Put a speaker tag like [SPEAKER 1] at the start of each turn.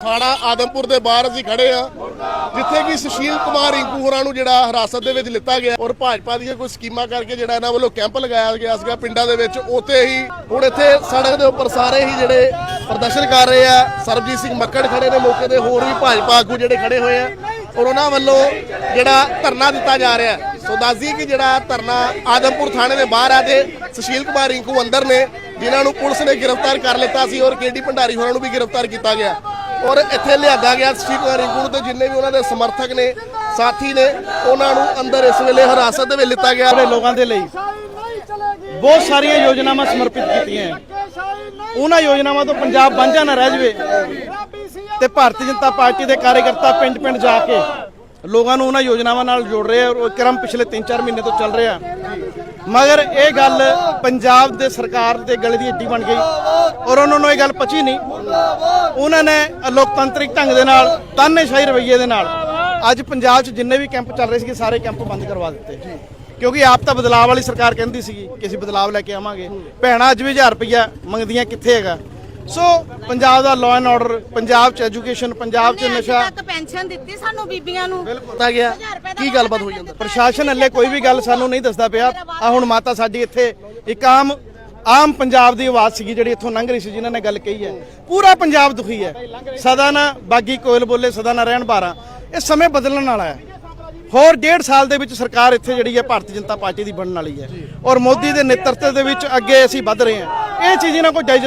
[SPEAKER 1] ਥਾਣਾ ਆਦਮਪੁਰ ਦੇ ਬਾਹਰ ਅਸੀਂ ਖੜੇ ਆ, ਜਿੱਥੇ ਕਿ ਸੁਸ਼ੀਲ ਕੁਮਾਰ ਰਿੰਕੂ ਹੋਰਾਂ ਨੂੰ ਜਿਹੜਾ ਹਿਰਾਸਤ ਦੇ ਵਿੱਚ ਲਿੱਤਾ ਗਿਆ ਔਰ ਭਾਜਪਾ ਦੀਆਂ ਕੋਈ ਸਕੀਮਾਂ ਕਰਕੇ ਜਿਹੜਾ ਇਹਨਾਂ ਵੱਲੋਂ ਕੈਂਪ ਲਗਾਇਆ ਗਿਆ ਸੀਗਾ ਪਿੰਡਾਂ ਦੇ ਵਿੱਚ, ਉੱਥੇ ਹੀ ਹੁਣ ਇੱਥੇ ਸੜਕ ਦੇ ਉੱਪਰ ਸਾਰੇ ਹੀ ਜਿਹੜੇ ਪ੍ਰਦਰਸ਼ਨ ਕਰ ਰਹੇ ਆ, ਸਰਬਜੀਤ ਸਿੰਘ ਮੱਕੜ ਖੜੇ ਨੇ ਮੌਕੇ ਤੇ, ਹੋਰ ਵੀ ਭਾਜਪਾ ਆਗੂ ਜਿਹੜੇ ਖੜੇ ਹੋਏ ਆ ਔਰ ਉਹਨਾਂ ਵੱਲੋਂ ਜਿਹੜਾ ਧਰਨਾ ਦਿੱਤਾ ਜਾ ਰਿਹਾ ਸੋ ਦੱਸਦੀ ਕਿ ਜਿਹੜਾ ਧਰਨਾ ਆਦਮਪੁਰ ਥਾਣੇ ਦੇ ਬਾਹਰ ਆ ਤੇ ਸੁਸ਼ੀਲ ਕੁਮਾਰ ਰਿੰਕੂ ਅੰਦਰ ਨੇ, ਜਿਨ੍ਹਾਂ ਨੂੰ ਪੁਲਿਸ ਨੇ ਗ੍ਰਿਫਤਾਰ ਕਰ ਲਿੱਤਾ ਸੀ ਔਰ ਕੇਡੀ ਭੰਡਾਰੀ ਹੋਰਾਂ ਨੂੰ ਵੀ ਗ੍ਰਿਫਤਾਰ ਕੀਤਾ ਗਿਆ। ਔਰ ਇੱਥੇ ਲਿਆਂਦਾ ਗਿਆ ਸ਼੍ਰੀ ਕੁਮਾਰ ਰਿੰਕੂ ਨੂੰ ਤੇ ਜਿੰਨੇ ਵੀ ਉਹਨਾਂ ਦੇ ਸਮਰਥਕ ਨੇ, ਸਾਥੀ ਨੇ, ਉਹਨਾਂ ਨੂੰ ਅੰਦਰ ਇਸ ਵੇਲੇ ਹਿਰਾਸਤ ਦੇ ਵਿੱਚ ਲਿੱਤਾ ਗਿਆ।
[SPEAKER 2] ਸਾਰੇ ਲੋਕਾਂ ਦੇ ਲਈ ਬਹੁਤ ਸਾਰੀਆਂ ਯੋਜਨਾਵਾਂ ਸਮਰਪਿਤ ਕੀਤੀਆਂ ਉਹਨਾਂ ਯੋਜਨਾਵਾਂ ਤੋਂ ਪੰਜਾਬ ਵਾਂਝਾ ਨਾ ਰਹਿ ਜਵੇ ਤੇ ਭਾਰਤੀ ਜਨਤਾ ਪਾਰਟੀ ਦੇ ਕਾਰਜਕਰਤਾ ਪਿੰਡ-ਪਿੰਡ ਜਾ ਕੇ ਲੋਕਾਂ ਨੂੰ ਉਹਨਾਂ ਯੋਜਨਾਵਾਂ ਨਾਲ ਜੋੜ ਰਹੇ ਆ ਔਰ ਉਹ ਕਰਮ ਪਿਛਲੇ 3-4 ਮਹੀਨੇ ਤੋਂ ਚੱਲ ਰਿਹਾ। ਮਗਰ ਇਹ ਗੱਲ ਪੰਜਾਬ ਦੇ ਸਰਕਾਰ ਦੇ ਗਲੇ ਦੀ ਹੱਡੀ ਬਣ ਗਈ ਔਰ ਉਹਨਾਂ ਨੂੰ ਇਹ ਗੱਲ ਪਚੀ ਨਹੀਂ। ਉਹਨਾਂ ਨੇ ਲੋਕਤੰਤਰਿਕ ਢੰਗ ਦੇ ਨਾਲ, ਤਾਨੇਸ਼ਾਹੀ ਰਵੱਈਏ ਦੇ ਨਾਲ ਅੱਜ ਪੰਜਾਬ 'ਚ ਜਿੰਨੇ ਵੀ ਕੈਂਪ ਚੱਲ ਰਹੇ ਸੀਗੇ, ਸਾਰੇ ਕੈਂਪ ਬੰਦ ਕਰਵਾ ਦਿੱਤੇ। ਕਿਉਂਕਿ ਆਪ ਤਾਂ ਬਦਲਾਅ ਵਾਲੀ ਸਰਕਾਰ ਕਹਿੰਦੀ ਸੀਗੀ ਕਿ ਅਸੀਂ ਬਦਲਾਅ ਲੈ ਕੇ ਆਵਾਂਗੇ। ਭੈਣਾਂ, ਅੱਜ ਵੀ 1000 ਰੁਪਈਆ ਮੰਗਦੀਆਂ ਕਿੱਥੇ ਹੈਗਾ? ਸੋ ਪੰਜਾਬ ਦਾ ਲਾਅ ਐਂਡ ਆਰਡਰ ਪੰਜਾਬ 'ਚ ਐਜੂਕੇਸ਼ਨ ਪੰਜਾਬ 'ਚ ਨਸ਼ਾ।
[SPEAKER 3] ਤੱਕ ਪੈਨਸ਼ਨ ਦਿੱਤੀ ਸਾਨੂੰ ਬੀਬੀਆਂ ਨੂੰ।
[SPEAKER 1] ਦਿੱਤਾ ਗਿਆ। ਕੀ ਗੱਲਬਾਤ ਹੋਈ ਅੰਦਰ
[SPEAKER 2] ਪ੍ਰਸ਼ਾਸਨ ਹੱਲੇ ਕੋਈ ਵੀ ਗੱਲ ਸਾਨੂੰ ਨਹੀਂ ਦੱਸਦਾ ਪਿਆ। ਆ ਹੁਣ ਮਾਤਾ ਸਾਡੀ ਇੱਥੇ ਇੱਕ ਆਮ ਆਮ ਪੰਜਾਬ ਦੀ ਆਵਾਜ਼ ਸੀਗੀ ਜਿਹੜੀ ਇੱਥੋਂ ਲੰਘ ਰਹੀ ਸੀ ਜਿਨ੍ਹਾਂ ਨੇ ਗੱਲ ਕਹੀ ਹੈ। ਪੂਰਾ ਪੰਜਾਬ ਦੁਖੀ ਹੈ। ਸਦਾ ਨਾ ਬਾਗੀ ਕੋਇਲ ਬੋਲੇ ਸਦਾ ਨਾ ਰਹਿਣ ਬਾਰਾਂ ਇਹ ਸਮੇਂ ਬਦਲਣ ਵਾਲਾ ਹੈ। ਹੋਰ ਡੇਢ ਸਾਲ ਦੇ ਵਿੱਚ ਸਰਕਾਰ ਇੱਥੇ ਜਿਹੜੀ ਹੈ ਭਾਰਤੀ ਜਨਤਾ ਪਾਰਟੀ ਦੀ ਬਣਨ ਵਾਲੀ ਹੈ। ਔਰ ਮੋਦੀ ਦੇ ਨੇਤਰਤਵ ਦੇ ਵਿੱਚ ਅੱਗੇ ਅਸੀਂ ਵੱਧ ਰਹੇ ਹਾਂ। ਇਹ ਚੀਜ਼ ਇਹਨਾਂ ਡਾਈਜੈਸਟ